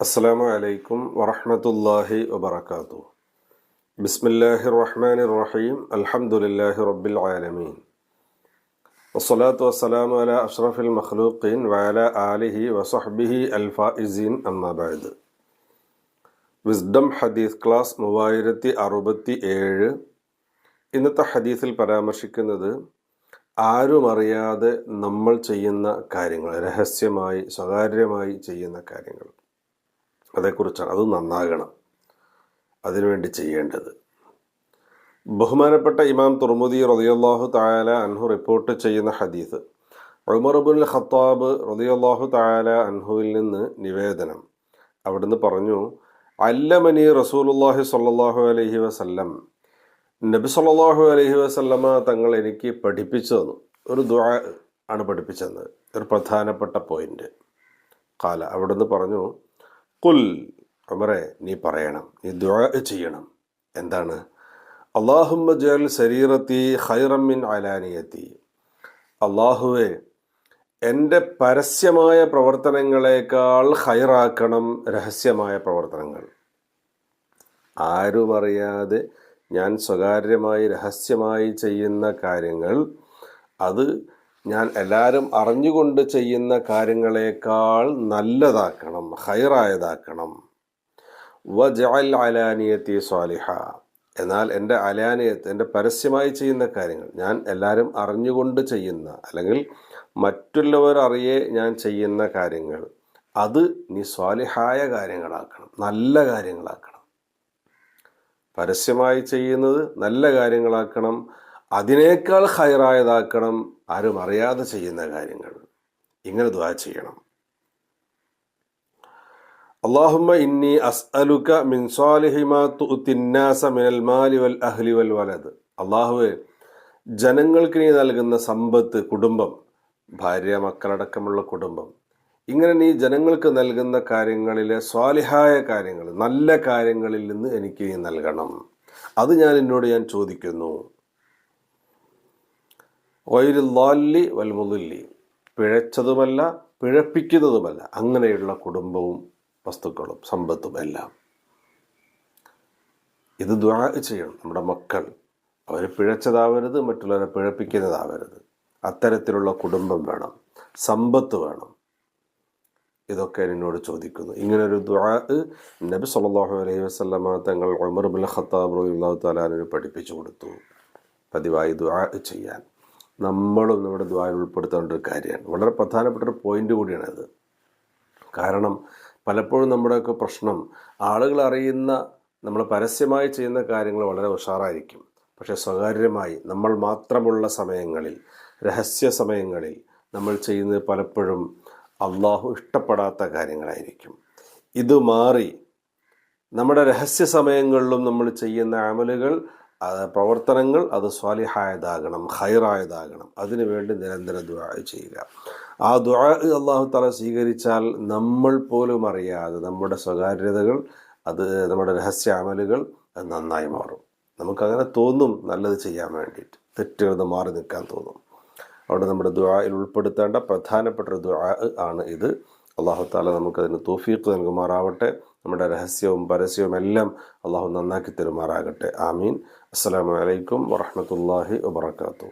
السلام عليكم ورحمة الله وبركاته بسم الله الرحمن الرحيم الحمد لله رب العالمين والصلاة والسلام على أشرف المخلوقين وعلى آله وصحبه الفائزين أما بعد wisdom ഹദീസ് class മൂവായിരത്തി അറുപത്തി ഏഴ് ഇന്നത്തെ ഹദീസിൽ പരാമർശിക്കുന്നത് ആരും അറിയാതെ നമ്മൾ ചെയ്യുന്ന കാര്യങ്ങൾ രഹസ്യമായി സ്വകാര്യമായി ചെയ്യുന്ന കാര്യങ്ങൾ. അതേക്കുറിച്ചാണ്. അത് നന്നാകണം. അതിനുവേണ്ടി ചെയ്യേണ്ടത്. ബഹുമാനപ്പെട്ട ഇമാം തുർമുദി റതിയല്ലാഹു തായാല അൻഹു റിപ്പോർട്ട് ചെയ്യുന്ന ഹദീസ് ഉമർബുൽ ഖത്താബ് റതിയല്ലാഹു തായാല അൻഹുവിൽ നിന്ന് നിവേദനം. അവിടുന്ന് പറഞ്ഞു അല്ലമനി റസൂലുല്ലാഹി സ്വല്ലല്ലാഹു അലഹി വസല്ലം നബി സല്ലാഹു അലഹി വസല്ലമ തങ്ങൾ എനിക്ക് പഠിപ്പിച്ചു തന്നു. ഒരു ദുആ ആണ് പഠിപ്പിച്ചത് ഒരു പ്രധാനപ്പെട്ട പോയിന്റ് കാല അവിടുന്ന് പറഞ്ഞു കുൽ അമറേ നീ പറയണം. നീ ദുആ ചെയ്യണം. എന്താണ്? അള്ളാഹുമ്മ ജൽ ശരീരത്തി ഹൈറമ്മിൻ അലാനിയത്തി. അള്ളാഹുവെ എന്റെ പരസ്യമായ പ്രവർത്തനങ്ങളെക്കാൾ ഹൈറാക്കണം രഹസ്യമായ പ്രവർത്തനങ്ങൾ. ആരും അറിയാതെ ഞാൻ സ്വകാര്യമായി രഹസ്യമായി ചെയ്യുന്ന കാര്യങ്ങൾ അത് ഞാൻ എല്ലാവരും അറിഞ്ഞുകൊണ്ട് ചെയ്യുന്ന കാര്യങ്ങളെക്കാൾ നല്ലതാക്കണം ഹൈറായതാക്കണം. വജഅൽ അലാനിയത്തി സ്വാലിഹ. എന്നാൽ എന്റെ അലാനിയത്ത് എന്റെ പരസ്യമായി ചെയ്യുന്ന കാര്യങ്ങൾ ഞാൻ എല്ലാവരും അറിഞ്ഞുകൊണ്ട് ചെയ്യുന്ന അല്ലെങ്കിൽ മറ്റുള്ളവർ അറിയെ ഞാൻ ചെയ്യുന്ന കാര്യങ്ങൾ അത് നീ സ്വാലിഹായ കാര്യങ്ങളാക്കണം നല്ല കാര്യങ്ങളാക്കണം. പരസ്യമായി ചെയ്യുന്നത് നല്ല കാര്യങ്ങളാക്കണം അതിനേക്കാൾ ഹൈറായതാക്കണം ആരും അറിയാതെ ചെയ്യുന്ന കാര്യങ്ങൾ. ഇങ്ങനെ ദ്വാ ചെയ്യണം. അള്ളാഹുമ്മ ഇന്നി അസ്അലുക മിൻ സ്വാലിഹിമാ തുത്തിന്നാസ മിനൽ മാലി വൽ അഹ്ലി വൽ വലത് അള്ളാഹുവെ ജനങ്ങൾക്ക് നീ നൽകുന്ന സമ്പത്ത് കുടുംബം ഭാര്യ മക്കളടക്കമുള്ള കുടുംബം ഇങ്ങനെ നീ ജനങ്ങൾക്ക് നൽകുന്ന കാര്യങ്ങളിലെ സ്വാലിഹായ കാര്യങ്ങൾ നല്ല കാര്യങ്ങളിൽ നിന്ന് എനിക്ക് നൽകണം. അത് ഞാൻ എന്നോട് ഞാൻ ചോദിക്കുന്നു. വൈരുല്ലാലി വൽമുതുല്ലി പിഴച്ചതുമല്ല പിഴപ്പിക്കുന്നതുമല്ല. അങ്ങനെയുള്ള കുടുംബവും വസ്തുക്കളും സമ്പത്തും എല്ലാം. ഇത് ദ്വാ ചെയ്യണം. നമ്മുടെ മക്കൾ. അവർ പിഴച്ചതാവരുത് മറ്റുള്ളവരെ പിഴപ്പിക്കുന്നതാവരുത്. അത്തരത്തിലുള്ള കുടുംബം വേണം. സമ്പത്ത് വേണം. ഇതൊക്കെ എന്നോട് ചോദിക്കുന്നു. ഇങ്ങനൊരു ദ്വാ നബി സല്ലല്ലാഹു അലൈഹി വസല്ലമ തങ്ങൾ ഉമർ ബിൻ ഖത്താബ് റളിയല്ലാഹു തആലാനു പഠിപ്പിച്ചു കൊടുത്തു. പതിവായി ദ്വാ ചെയ്യാൻ. നമ്മളും നമ്മുടെ ദ്വായിൽ ഉൾപ്പെടുത്തേണ്ട ഒരു കാര്യമാണ്. വളരെ പ്രധാനപ്പെട്ട ഒരു പോയിന്റ് കൂടിയാണത് കാരണം പലപ്പോഴും നമ്മുടെയൊക്കെ പ്രശ്നം ആളുകൾ അറിയുന്ന നമ്മൾ പരസ്യമായി ചെയ്യുന്ന കാര്യങ്ങൾ വളരെ ഉഷാറായിരിക്കും. പക്ഷേ സ്വകാര്യമായി നമ്മൾ മാത്രമുള്ള സമയങ്ങളിൽ രഹസ്യ സമയങ്ങളിൽ നമ്മൾ ചെയ്യുന്നത് പലപ്പോഴും അള്ളാഹു ഇഷ്ടപ്പെടാത്ത കാര്യങ്ങളായിരിക്കും. ഇത് മാറി നമ്മുടെ രഹസ്യ സമയങ്ങളിലും നമ്മൾ ചെയ്യുന്ന അമലുകൾ പ്രവർത്തനങ്ങൾ അത് സ്വാലിഹായതാകണം ഹൈറായതാകണം അതിനുവേണ്ടി നിരന്തരം ദുആ ചെയ്യുക. ആ ദുആ അള്ളാഹു തല സ്വീകരിച്ചാൽ നമ്മൾ പോലും അറിയാതെ നമ്മുടെ സ്വകാര്യതകൾ അത് നമ്മുടെ രഹസ്യ അമലുകൾ നന്നായി മാറും. നമുക്കങ്ങനെ തോന്നും നല്ലത് ചെയ്യാൻ വേണ്ടിയിട്ട്. തെറ്റുകൾ മാറി നിൽക്കാൻ തോന്നും. അവിടെ നമ്മുടെ ദുആയിൽ ഉൾപ്പെടുത്തേണ്ട പ്രധാനപ്പെട്ട ഒരു ദുആ ആണ് ഇത്. അള്ളാഹു താല നമുക്കതിന് തോഫീക്ക് നൽകുമാറാവട്ടെ. നമ്മുടെ രഹസ്യവും പരസ്യവും എല്ലാം അള്ളാഹു നന്നാക്കി തരുമാറാകട്ടെ. ആമീൻ. അസ്സലാമു അലൈക്കും വറഹമത്തല്ലാഹി വബർക്കാത്തു